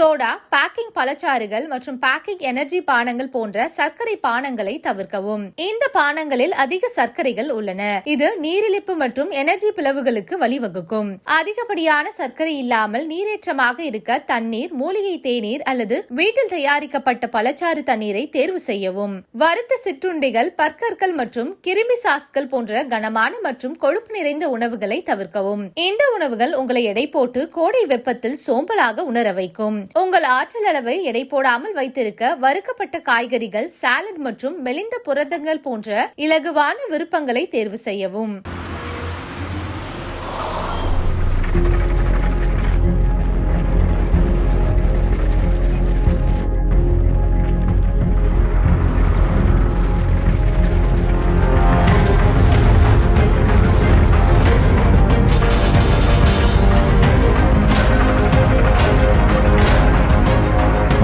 Soda baking பழச்சாறுகள் மற்றும் packing energy பானங்கள் போன்ற சர்க்கரை பானங்களை தவிர்க்கவும். இந்த பானங்களில் அதிக சர்க்கரைகள் உள்ளன. இது நீரிழிப்பு மற்றும் எனர்ஜி பிளவுகளுக்கு வழிவகுக்கும். அதிகப்படியான சர்க்கரை இல்லாமல் நீரேற்றமாக இருக்க தண்ணீர் மூலிகை தேநீர் அல்லது வீட்டில் தயாரிக்கப்பட்ட பழச்சாறு தண்ணீரை தேர்வு செய்யவும். வறுத்த சிற்றுண்டிகள் பற்கற்கள் மற்றும் கிருமி சாஸ்கள் போன்ற கனமான மற்றும் கொழுப்பு நிறைந்த உணவுகளை தவிர்க்கவும். இந்த உணவுகள் உங்களை எடை போட்டு கோடை வெப்பத்தில் சோம்பலாக உணர வைக்கும். உங்கள் ஆற்றல் அளவை எடை போடாமல் வைத்திருக்க வறுக்கப்பட்ட காய்கறிகள் சாலட் மற்றும் மெலிந்த புரதங்கள் போன்ற இலகுவான விருப்பங்களை தேர்வு செய்யவும்.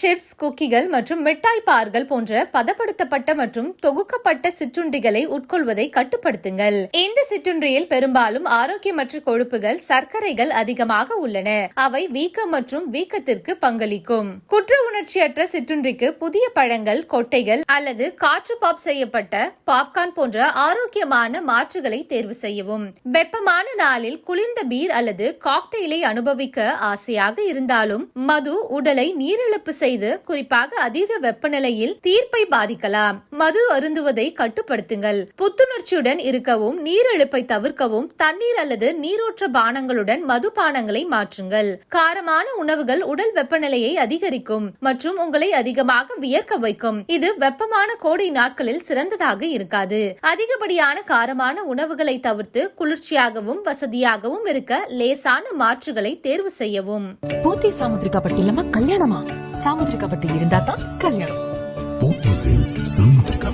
சிப்ஸ் குக்கிகள் மற்றும் மிட்டாய் பார்கள் போன்ற பதப்படுத்தப்பட்ட மற்றும் தொகுக்கப்பட்ட சிற்றுண்டிகளை உட்கொள்வதை கட்டுப்படுத்துங்கள். இந்த சிற்றுண்டியில் பெரும்பாலும் ஆரோக்கியமற்ற கொழுப்புகள் சர்க்கரைகள் அதிகமாக உள்ளன. அவை வீக்கம் மற்றும் வீக்கத்திற்கு பங்களிக்கும். குற்ற உணர்ச்சியற்ற சிற்றுண்டிக்கு புதிய பழங்கள் கொட்டைகள் அல்லது காற்று பாப் செய்யப்பட்ட பாப்கார்ன் போன்ற ஆரோக்கியமான மாற்றுகளை தேர்வு செய்யவும். வெப்பமான நாளில் குளிர்ந்த பீர் அல்லது காக்டெயிலை அனுபவிக்க ஆசையாக இருந்தாலும் மது உடலை நீரிழப்பு செய்து குறிப்பாக அதிக வெப்பநிலையில் தீர்ப்பை பாதிக்கலாம். மது அருந்துவதை கட்டுப்படுத்துங்கள். புத்துணர்ச்சியுடன் இருக்கவும் நீரிழப்பை தவிர்க்கவும் தண்ணீர் அல்லது நீரோற்ற பானங்களுடன் மதுபானங்களை மாற்றுங்கள். காரமான உணவுகள் உடல் வெப்பநிலையை அதிகரிக்கும் மற்றும் உங்களை அதிகமாக வியர்க்க வைக்கும். இது வெப்பமான கோடை நாட்களில் சிறந்ததாக இருக்காது. அதிகப்படியான காரமான உணவுகளை தவிர்த்து குளிர்ச்சியாகவும் வசதியாகவும் இருக்க லேசான மாற்றுகளை தேர்வு செய்யவும். போத்தி சாமுத்திரிகா கல்யாணமா? சாமுத்திரிக்கப்பட்டு இருந்தா தான் கல்யாணம் போத்தீஸில் சாமுத்திரிகா